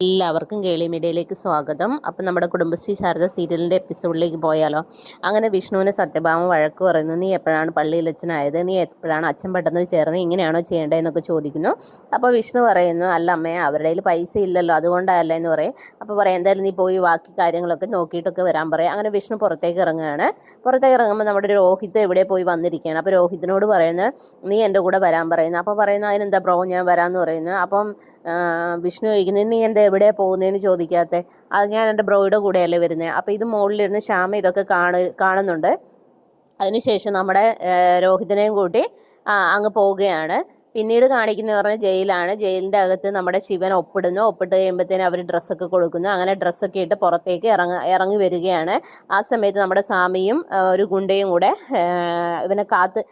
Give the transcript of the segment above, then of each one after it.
എല്ലാവർക്കും കേളി മീഡിയയിലേക്ക് സ്വാഗതം. അപ്പം നമ്മുടെ കുടുംബശ്രീ ശാരദ സീരിയലിന്റെ എപ്പിസോഡിലേക്ക് പോയാലോ? അങ്ങനെ വിഷ്ണുവിന് സത്യഭാമ വഴക്ക് പറയുന്നു നീ എപ്പോഴാണ് പള്ളിയിൽ അച്ഛനായത് നീ എപ്പോഴാണ് അച്ഛൻ പെട്ടെന്ന് ചേർന്ന് ഇങ്ങനെയാണോ ചെയ്യേണ്ടതെന്നൊക്കെ ചോദിക്കുന്നു. അപ്പോൾ വിഷ്ണു പറയുന്നു അല്ല അമ്മേ അവരുടെ കയ്യിൽ പൈസ ഇല്ലല്ലോ അതുകൊണ്ടല്ല? എന്ന് പറയും. അപ്പോൾ പറയാം എന്തായാലും നീ പോയി ബാക്കി കാര്യങ്ങളൊക്കെ നോക്കിയിട്ടൊക്കെ വരാൻ പറയാം. അങ്ങനെ വിഷ്ണു പുറത്തേക്ക് ഇറങ്ങുകയാണ്. പുറത്തേക്ക് ഇറങ്ങുമ്പോൾ നമ്മുടെ രോഹിത് എവിടെ പോയി വന്നിരിക്കുകയാണ്. അപ്പോൾ രോഹിത്തിനോട് പറയുന്നത് നീ എന്റെ കൂടെ വരാൻ പറയുന്നു. അപ്പോൾ പറയുന്നത് അതിനെന്താ ബ്രോ ഞാൻ വരാമെന്ന് പറയുന്നു. അപ്പം വിഷ്ണു ചോദിക്കുന്നത് നീ എന്താ എവിടെ പോകുന്നതെന്ന് ചോദിക്കാത്ത? അത് ഞാൻ എന്റെ ബ്രോയുടെ കൂടെയല്ലേ വരുന്നത് അപ്പോൾ ഇത് മുകളിലിരുന്ന് ശ്യാമ ഇതൊക്കെ കാണു കാണുന്നുണ്ട്. അതിനുശേഷം നമ്മുടെ രോഹിതനെയും കൂട്ടി അങ്ങ് പോവുകയാണ്. പിന്നീട് കാണിക്കുന്ന പറഞ്ഞാൽ ജയിലാണ്. ജയിലിന്റെ അകത്ത് നമ്മുടെ ശിവൻ ഒപ്പിടുന്നു. ഒപ്പിട്ട് കഴിയുമ്പോഴത്തേനും അവർ ഡ്രസ്സൊക്കെ കൊടുക്കുന്നു. അങ്ങനെ ഡ്രസ്സൊക്കെ ഇട്ട് പുറത്തേക്ക് ഇറങ്ങ ഇറങ്ങി വരികയാണ്. ആ സമയത്ത് നമ്മുടെ സ്വാമിയും ഒരു ഗുണ്ടയും കൂടെ ഇവനെ കാത്ത്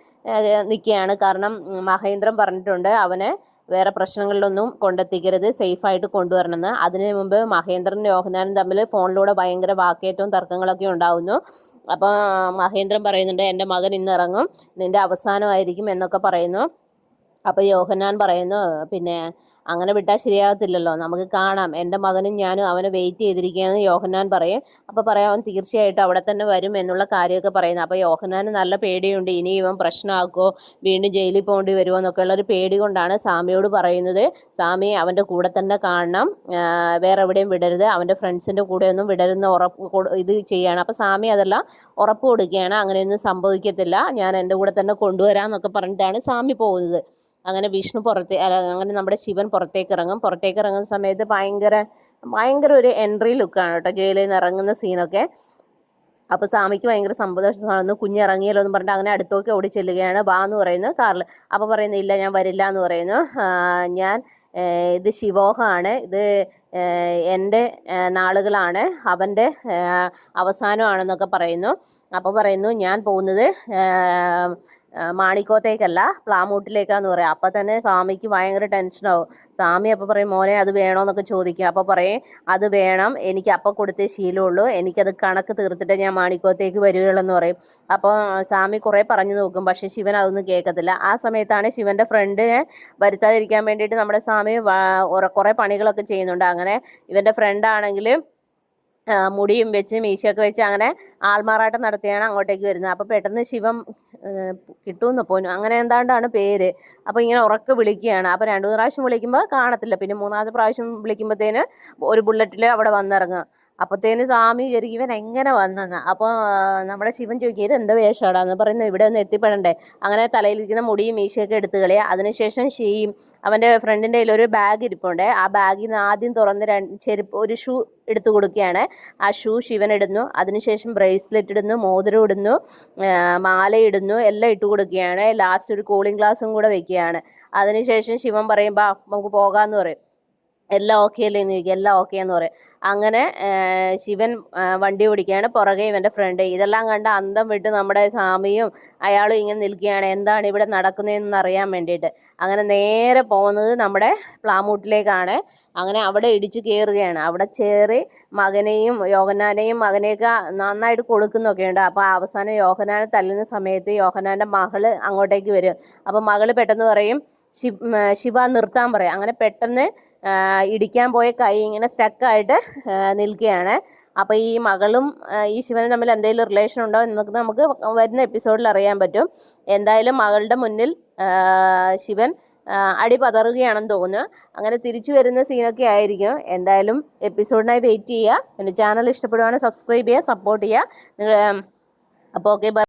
നിൽക്കുകയാണ്. കാരണം മഹേന്ദ്രൻ പറഞ്ഞിട്ടുണ്ട് അവനെ വേറെ പ്രശ്നങ്ങളിലൊന്നും കൊണ്ടെത്തിക്കരുത്. സേഫായിട്ട് കൊണ്ടുവരണമെന്ന്. അതിന് മുമ്പ് മഹേന്ദ്രനും യോഹനാനും തമ്മിൽ ഫോണിലൂടെ ഭയങ്കര വാക്കേറ്റവും തർക്കങ്ങളൊക്കെ ഉണ്ടാവുന്നു. അപ്പോൾ മഹേന്ദ്രൻ പറയുന്നുണ്ട് എന്റെ മകൻ ഇന്നിറങ്ങും. നിന്റെ അവസാനമായിരിക്കും എന്നൊക്കെ പറയുന്നു. അപ്പോൾ യോഹന്നാൻ പറയുന്നു പിന്നെ അങ്ങനെ വിട്ടാൽ ശരിയാകത്തില്ലല്ലോ നമുക്ക് കാണാം. എന്റെ മകനും ഞാനും അവനെ വെയിറ്റ് ചെയ്തിരിക്കുകയെന്ന് യോഹന്നാൻ പറയും. അപ്പോൾ പറയാം അവൻ തീർച്ചയായിട്ടും അവിടെ തന്നെ വരും എന്നുള്ള കാര്യമൊക്കെ പറയുന്നു. അപ്പോൾ യോഹന്നാന് നല്ല പേടിയുണ്ട്. ഇനി ഇവൻ പ്രശ്നമാക്കുമോ വീണ്ടും ജയിലിൽ പോകേണ്ടി വരുമോ എന്നൊക്കെ ഉള്ളൊരു പേടി കൊണ്ടാണ് സാമിയോട് പറയുന്നത്. സാമി അവന്റെ കൂടെ തന്നെ കാണണം. വേറെ എവിടെയും വിടരുത്. അവന്റെ ഫ്രണ്ട്സിന്റെ കൂടെ ഒന്നും വിടരുന്ന ഉറപ്പ് ഇത് ചെയ്യുകയാണ് അപ്പോൾ സാമി അതെല്ലാം ഉറപ്പ് കൊടുക്കുകയാണ്. അങ്ങനെയൊന്നും സംഭവിക്കത്തില്ല. ഞാൻ എന്റെ കൂടെ തന്നെ കൊണ്ടുവരാമെന്നൊക്കെ പറഞ്ഞിട്ടാണ് സാമി പോകുന്നത്. അങ്ങനെ വിഷ്ണു പുറത്തേ അങ്ങനെ നമ്മുടെ ശിവൻ പുറത്തേക്ക് ഇറങ്ങും പുറത്തേക്ക് ഇറങ്ങുന്ന സമയത്ത് ഭയങ്കര ഭയങ്കര ഒരു എൻട്രി ലുക്കാണ് കേട്ടോ ജയിലിൽ നിന്ന് ഇറങ്ങുന്ന സീനൊക്കെ അപ്പോൾ സ്വാമിക്ക് ഭയങ്കര സന്തോഷമാണെന്ന് കുഞ്ഞിറങ്ങിയല്ലോ എന്ന് പറഞ്ഞിട്ട് അങ്ങനെ അടുത്തോക്ക് ഓടി ചെല്ലുകയാണ് ബാ എന്ന് പറയുന്നു കാറിൽ അപ്പോൾ പറയുന്നു ഇല്ല ഞാൻ വരില്ല എന്ന് പറയുന്നു. ഞാൻ ഇത് ശിവോഹമാണ് ഇത് എന്റെ നാളുകളാണ്. അവന്റെ അവസാനമാണെന്നൊക്കെ പറയുന്നു. അപ്പോൾ പറയുന്നു ഞാൻ പോകുന്നത് മാണിക്കോത്തേക്കല്ല പ്ലാമൂട്ടിലേക്കാന്ന് പറയാം. അപ്പം തന്നെ സ്വാമിക്ക് ഭയങ്കര ടെൻഷനാവും. സ്വാമി അപ്പോൾ പറയും മോനെ അത് വേണോന്നൊക്കെ ചോദിക്കും. അപ്പോൾ പറയും അത് വേണം. എനിക്ക് അപ്പം കൊടുത്തേ ശീലമുള്ളൂ എനിക്കത് കണക്ക് തീർത്തിട്ട് ഞാൻ മാണിക്കോത്തേക്ക് വരികയുള്ളൂ പറയും. അപ്പോൾ സ്വാമി കുറേ പറഞ്ഞു നോക്കും. പക്ഷേ ശിവൻ അതൊന്നും കേൾക്കത്തില്ല ആ സമയത്താണ് ശിവന്റെ ഫ്രണ്ടിനെ വരുത്താതിരിക്കാൻ വേണ്ടിയിട്ട് നമ്മുടെ സ്വാമി കുറേ പണികളൊക്കെ ചെയ്യുന്നുണ്ട്. അങ്ങനെ ഇവന്റെ ഫ്രണ്ടാണെങ്കിൽ മുടിയും വെച്ച് മീശയൊക്കെ വെച്ച് അങ്ങനെ ആൾമാറാട്ടം നടത്തിയാണ് അങ്ങോട്ടേക്ക് വരുന്നത്. അപ്പോൾ പെട്ടെന്ന് ശിവം കിട്ടുമെന്ന് പോലും അങ്ങനെ എന്താണ്ടാണ് പേര്? അപ്പോൾ ഇങ്ങനെ ഉറക്കെ വിളിക്കുകയാണ്. അപ്പോൾ രണ്ടു പ്രാവശ്യം വിളിക്കുമ്പോൾ കാണത്തില്ല. പിന്നെ മൂന്നാമത്തെ പ്രാവശ്യം വിളിക്കുമ്പോഴത്തേന് ഒരു ബുള്ളറ്റിൽ അവിടെ വന്നിറങ്ങുക. അപ്പോഴത്തേന് സ്വാമി വിചാരിക്കും ഇവൻ എങ്ങനെ വന്നെന്ന്? അപ്പോൾ നമ്മുടെ ശിവൻ ചോദിക്കും ഇത് എന്താ വേഷമാടാന്ന് പറയുന്നത് ഇവിടെ ഒന്ന് എത്തിപ്പെടണ്ടേ. അങ്ങനെ തലയിലിരിക്കുന്ന മുടിയും മീശയൊക്കെ എടുത്തു കളയുക അതിനുശേഷം ഷീയും അവന്റെ ഫ്രണ്ടിന്റെ കയ്യിൽ ഒരു ബാഗ് ഇരിപ്പുണ്ട്. ആ ബാഗിൽ നിന്ന് ആദ്യം തുറന്ന് രണ്ട് ചെരുപ്പ് ഒരു ഷൂ എടുത്തു കൊടുക്കുകയാണ്. ആ ഷൂ ശിവൻ ഇടുന്നു. അതിനുശേഷം ബ്രേസ്ലെറ്റ് ഇടുന്നു മോതിരം ഇടുന്നു മാല ഇടുന്നു എല്ലാം ഇട്ട് കൊടുക്കുകയാണ്. ലാസ്റ്റ് ഒരു കൂളിംഗ് ഗ്ലാസും കൂടെ വെക്കുകയാണ്. അതിനുശേഷം ശിവൻ പറയും ബാ നമുക്ക് പോകാമെന്ന് പറയും. എല്ലാം ഓക്കെ അല്ലേ എന്ന് ചോദിക്കും. എല്ലാം ഓക്കെ എന്ന് പറയും. അങ്ങനെ ശിവൻ വണ്ടി ഓടിക്കുകയാണ്. പുറകെ ഇവന്റെ ഫ്രണ്ട് ഇതെല്ലാം കണ്ട് അന്തം വിട്ട് നമ്മുടെ സ്വാമിയും അയാളും ഇങ്ങനെ നിൽക്കുകയാണ്. എന്താണ് ഇവിടെ നടക്കുന്നതെന്ന് അറിയാൻ വേണ്ടിയിട്ട്. അങ്ങനെ നേരെ പോകുന്നത് നമ്മുടെ പ്ലാമൂട്ടിലേക്കാണ്. അങ്ങനെ അവിടെ ഇടിച്ച് കയറുകയാണ് അവിടെ ചേറി മകനെയും യോഗനാനെയും മകനെയൊക്കെ നന്നായിട്ട് കൊടുക്കുന്നൊക്കെ ഉണ്ട്. അപ്പോൾ അവസാനം യോഹനാനെ തല്ലുന്ന സമയത്ത് യോഹനാന്റെ മകൾ അങ്ങോട്ടേക്ക് വരും. അപ്പോൾ മകൾ പെട്ടെന്ന് പറയും ശിവ നിർത്താൻ പറയാം. അങ്ങനെ പെട്ടെന്ന് ഇടിക്കാൻ പോയ കൈ ഇങ്ങനെ സ്റ്റക്കായിട്ട് നിൽക്കുകയാണ്. അപ്പോൾ ഈ മകളും ഈ ശിവനും തമ്മിൽ എന്തെങ്കിലും റിലേഷൻ ഉണ്ടോ എന്നൊക്കെ നമുക്ക് വരുന്ന എപ്പിസോഡിൽ അറിയാൻ പറ്റും. എന്തായാലും മകളുടെ മുന്നിൽ ശിവൻ അടി പതറുകയാണെന്ന് തോന്നുന്നു. അങ്ങനെ തിരിച്ചു വരുന്ന സീനൊക്കെ ആയിരിക്കും. എന്തായാലും എപ്പിസോഡിനായി വെയിറ്റ് ചെയ്യുക. എന്റെ ചാനൽ ഇഷ്ടപ്പെടുവാണെങ്കിൽ സബ്സ്ക്രൈബ് ചെയ്യുക സപ്പോർട്ട് ചെയ്യുക. നിങ്ങൾ അപ്പോൾ ഓക്കെ